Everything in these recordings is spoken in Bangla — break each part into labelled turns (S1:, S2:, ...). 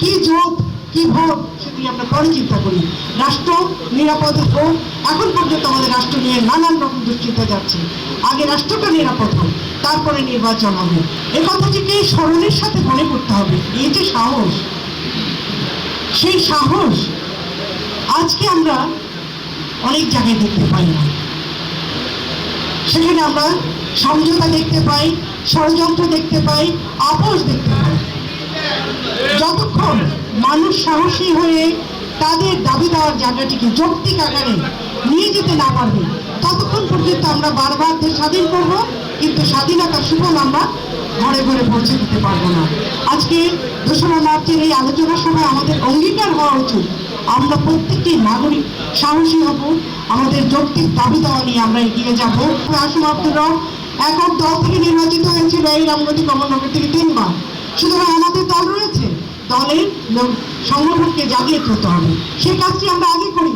S1: কি জোট কি ভোট সেগুলি আমরা পরে চিন্তা করি। রাষ্ট্র নিরাপদ হোক, এখন পর্যন্ত আমাদের রাষ্ট্র নিয়ে নানান রকম দুশ্চিন্তা যাচ্ছে। আগে রাষ্ট্রটা নিরাপদ হোক, তারপরে নির্বাচন হবে। এ কথাটিকে স্মরণের সাথে মনে করতে হবে, এই যে সাহস। সেই সাহস আজকে আমরা অনেক জায়গায় দেখতে পাই না। সেখানে আমরা সমঝোতা দেখতে পাই, ষড়যন্ত্র দেখতে পাই, আপোষ দেখতে পাই। যতক্ষণ মানুষ সাহসী হয়ে তাদের দাবি দেওয়ার জায়গাটিকে যৌক্তিক আকারে নিয়ে যেতে না পারবে। ততক্ষণ পর্যন্ত আমরা বারবার দেশ স্বাধীন করব, কিন্তু স্বাধীনতার সুফল আমরা ঘরে ঘরে পৌঁছে দিতে পারব না। আজকে দোসরা মার্চের এই আলোচনার সময় আমাদের অঙ্গীকার হওয়া উচিত। আমরা প্রত্যেকটি নাগরিক সাহসী হব, আমাদের যৌক্তিক দাবি দেওয়া নিয়ে আমরা এগিয়ে যাব। আসুন আব্দুর একক দল থেকে নির্বাচিত হয়েছিল এই রামগতি কমলনগর থেকে তিনবার। সুতরাং আমাদের দল রয়েছে। দলের লোক- সংগঠনকে জাগিয়ে তুলতে হবে। সে কাজটি আমরা আগে করি।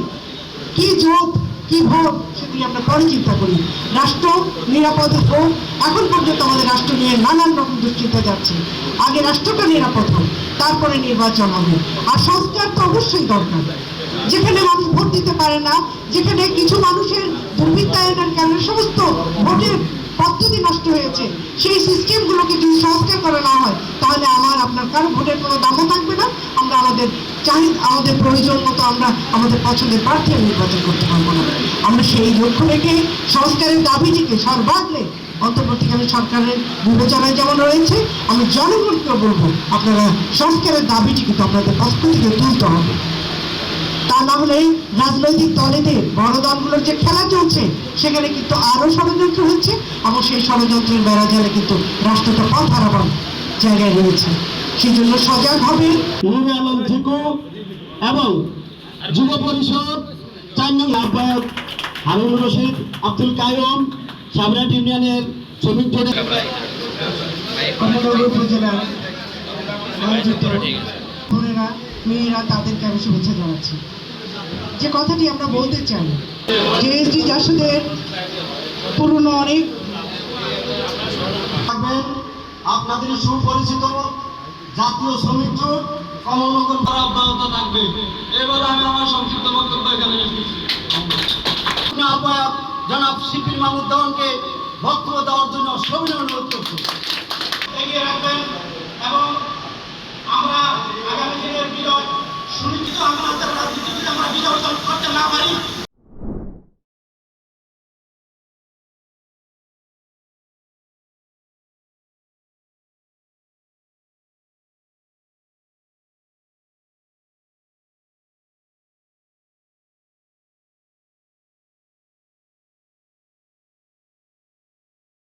S1: কি জোট, কি ভোট সেগুলি আমরা পরে চিন্তা করি। রাষ্ট্র নিরাপদ হোক। এখন পর্যন্ত আমাদের রাষ্ট্র নিয়ে নানান রকম দুশ্চিন্তা যাচ্ছে। আগে রাষ্ট্রটা নিরাপদ হোক, তারপরে নির্বাচন হবে। আর সংস্কার তো অবশ্যই দরকার। যেখানে মানুষ ভোট দিতে পারে না, যেখানে কিছু মানুষের দুর্বৃত্তায়নের কারণে সমস্ত হয়েছে, সেই সিস্টেমগুলোকে যদি সংস্কার করা না হয়, তাহলে আমার, আপনার কারও ভোটের কোনো দামও থাকবে না। আমরা আমাদের চাহিদা, আমাদের প্রয়োজন মতো আমরা আমাদের পছন্দের প্রার্থী নির্বাচন করতে পারব না। আমরা সেই লক্ষ্য রেখে সংস্কারের দাবিটিকে সর্বাগ্রে অন্তর্বর্তীকালে সরকারের বিবেচনায় যেমন রয়েছে, আমি জনগণকেও বলব, আপনারা সংস্কারের দাবিটি কিন্তু আপনাদের পক্ষ থেকে তুলতে হবে। তা না হলে রাজনৈতিক দলেদের বড় দলগুলোর যে খেলা চলছে সেখানে কিন্তু আরও ষড়যন্ত্র হচ্ছে এবং সেই ষড়যন্ত্রের বেড়া জালে কিন্তু রাষ্ট্রটা পথ হারাবার জায়গায় রয়েছে। সেই জন্য সজাগ হবে।
S2: আলম এবং যুব পরিষদ চার নং আহ্বায়ক হারুন রশিদ আব্দুল কায়ম সাবরাট ইউনিয়নের শ্রমিক
S1: আয়োজিত বোনেরা মেয়েরা তাদেরকে আমি শুভেচ্ছা জানাচ্ছি। যে কথাটি আমরা বলতে চাই যে এস ডি জাসদের পুরনো অনেক
S2: আপনাদের সুপরিচিত জাতীয় শ্রমিক জোট কমলনগর দ্বারা অব্যাহত থাকবে। এবার আমি আমার সংক্ষিপ্ত বক্তব্য এখানে। আহ্বায়ক জনাব শিপির মাহমুদ দেওয়ানকে বক্তব্য দেওয়ার জন্য সবিনয় অনুরোধ করছি।
S3: এগিয়ে রাখবেন এবং আমরা আগামী দিনের বিজয় সুনিশ্চিত আমরা রাজনীতি যদি আমরা বিজয়